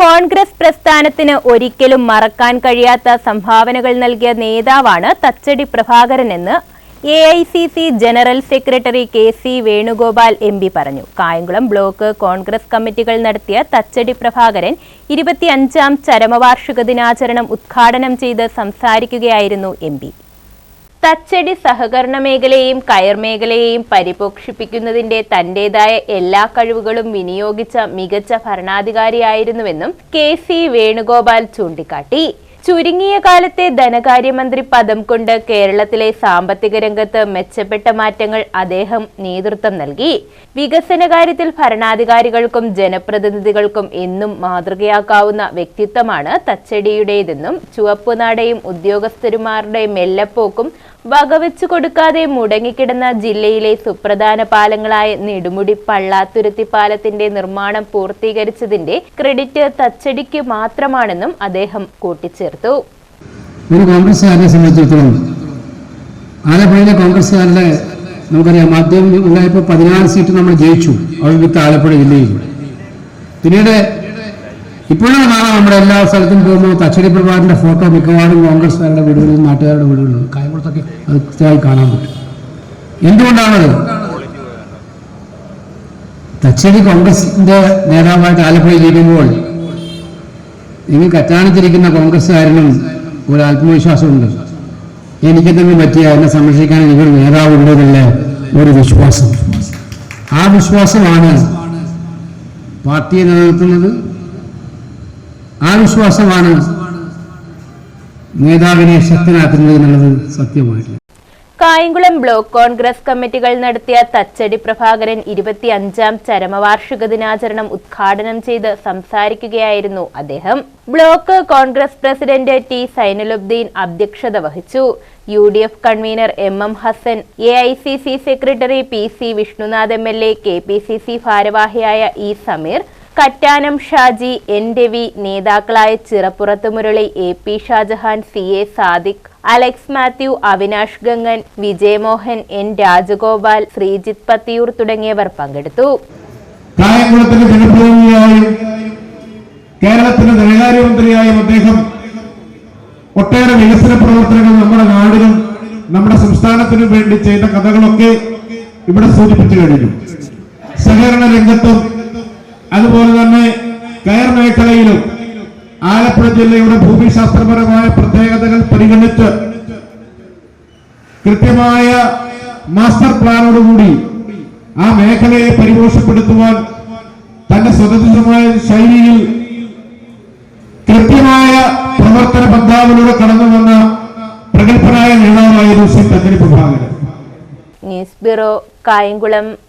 കോൺഗ്രസ് പ്രസ്ഥാനത്തിന് ഒരിക്കലും മറക്കാൻ കഴിയാത്ത സംഭാവനകൾ നൽകിയ നേതാവാണ് Thachadi പ്രഭാകരനെന്ന് A I C C general secretary K C Venugopal M P പറഞ്ഞു. കായംകുളം ബ്ലോക്ക് കോൺഗ്രസ് കമ്മിറ്റികൾ നടത്തിയ തച്ചടി പ്രഭാകരൻ ഇരുപത്തിയഞ്ചാം ചരമവാർഷിക ദിനാചരണം ഉദ്ഘാടനം ചെയ്ത് സംസാരിക്കുകയായിരുന്നു എം തച്ചടി സഹകരണ മേഖലയെയും കയർ മേഖലയെയും പരിപോഷിപ്പിക്കുന്നതിന്റെ തന്റേതായ എല്ലാ കഴിവുകളും വിനിയോഗിച്ച മികച്ച ഭരണാധികാരിയായിരുന്നുവെന്നും കെ സി വേണുഗോപാൽ ചൂണ്ടിക്കാട്ടി. ചുരുങ്ങിയ കാലത്തെ ധനകാര്യമന്ത്രി പദം കൊണ്ട് കേരളത്തിലെ സാമ്പത്തിക രംഗത്ത് മെച്ചപ്പെട്ട മാറ്റങ്ങൾ അദ്ദേഹം നേതൃത്വം നൽകി. വികസന കാര്യത്തിൽ ഭരണാധികാരികൾക്കും ജനപ്രതിനിധികൾക്കും എന്നും മാതൃകയാക്കാവുന്ന വ്യക്തിത്വമാണ് തച്ചടിയുടേതെന്നും ചുവപ്പുനാടയും ഉദ്യോഗസ്ഥരുമാരുടെ മെല്ലപ്പോക്കും വകവെച്ചു കൊടുക്കാതെ മുടങ്ങിക്കിടന്ന ജില്ലയിലെ സുപ്രധാന പാലങ്ങളായ നെടുമുടി പള്ളാത്തുരുത്തി പാലത്തിന്റെ നിർമ്മാണം പൂർത്തീകരിച്ചതിന്റെ ക്രെഡിറ്റ് തച്ചടിക്ക് മാത്രമാണെന്നും അദ്ദേഹം കൂട്ടിച്ചേർത്തു. ഒരു കോൺഗ്രസ്സുകാരനെ സംബന്ധിച്ചിടത്തോളം ആലപ്പുഴയിലെ കോൺഗ്രസ്സുകാരുടെ നമുക്കറിയാം ആദ്യം ഉണ്ടായപ്പോൾ പതിനാറ് സീറ്റ് നമ്മൾ ജയിച്ചു. അവിടെ ആലപ്പുഴ ജില്ലയിൽ. പിന്നീട് ഇപ്പോഴും കാണാം നമ്മുടെ എല്ലാ സ്ഥലത്തും പോകുമ്പോൾ തച്ചടി പ്രഭാകരന്റെ ഫോട്ടോ മിക്കവാറും കോൺഗ്രസ്സുകാരുടെ വീടുകളിലും നാട്ടുകാരുടെ വീടുകളിലും കായംകുളത്തൊക്കെ അത് കൃത്യമായി കാണാൻ പറ്റും. എന്തുകൊണ്ടാണത് തച്ചടി കോൺഗ്രസിന്റെ നേതാവായിട്ട് ആലപ്പുഴയിൽ ഇരിക്കുമ്പോൾ നിങ്ങൾക്ക് കറ്റാണിച്ചിരിക്കുന്ന കോൺഗ്രസ്സുകാരനും ഒരു ആത്മവിശ്വാസമുണ്ട്. എനിക്കെന്തെങ്കിലും പറ്റിയ എന്നെ സംരക്ഷിക്കാൻ എനിക്കൊരു നേതാവുണ്ട് എന്നുള്ള ഒരു വിശ്വാസം. ആ വിശ്വാസമാണ് പാർട്ടിയെ നിലനിർത്തുന്നത്. ആ വിശ്വാസമാണ് നേതാവിനെ ശക്തനാക്കുന്നത് എന്നുള്ളത് സത്യമായിട്ടില്ല. കായംകുളം ബ്ലോക്ക് കോൺഗ്രസ് കമ്മിറ്റികൾ നടത്തിയ തച്ചടി പ്രഭാകരൻ ഇരുപത്തിയഞ്ചാം ചരമവാർഷിക ദിനാചരണം ഉദ്ഘാടനം ചെയ്ത് സംസാരിക്കുകയായിരുന്നു അദ്ദേഹം. Block Congress president T Zainuluddin അധ്യക്ഷത വഹിച്ചു. U D F convener M M Hassan A I C C secretary P C Vishnunath M L A K P C C ഭാരവാഹിയായ E Sameer Kattanam Shaji N Ravi നേതാക്കളായ Chirappurathu Murali A P Shajahan C A Sadiq Alex Mathew Avinash Gangan Vijayamohan N Rajagopal Sreejith Pathiyoor തുടങ്ങിയവർ പങ്കെടുത്തു. കേരളത്തിന്റെ ധനകാര്യമന്ത്രിയായും അദ്ദേഹം ഒട്ടേറെ വികസന പ്രവർത്തനങ്ങൾ നമ്മുടെ നാടിനും നമ്മുടെ സംസ്ഥാനത്തിനും വേണ്ടി ചെയ്ത കഥകളൊക്കെ ഇവിടെ സൂചിപ്പിച്ചു കഴിഞ്ഞു. സഹകരണ രംഗത്തും അതുപോലെ തന്നെ കയർ മേഖലയിലും ആലപ്പുഴ ജില്ലയുടെ ഭൂമിശാസ്ത്രപരമായ പ്രത്യേകതകൾ പരിഗണിച്ച് കൃത്യമായ മാസ്റ്റർ പ്ലാനോടുകൂടി ആ മേഖലയെ പരിപോഷപ്പെടുത്തുവാൻ തന്റെ സ്വതന്ത്രമായ ശൈലിയിൽ കൃത്യമായ പ്രവർത്തന പന്ഥാവിലൂടെ കടന്നു വന്ന പ്രഗത്ഭനായ നേതാവായിരുന്നു ശ്രീ തെരഞ്ഞെടുപ്പ് പ്രഭാകരൻ ന്യൂസ് ബ്യൂറോ കായംകുളം.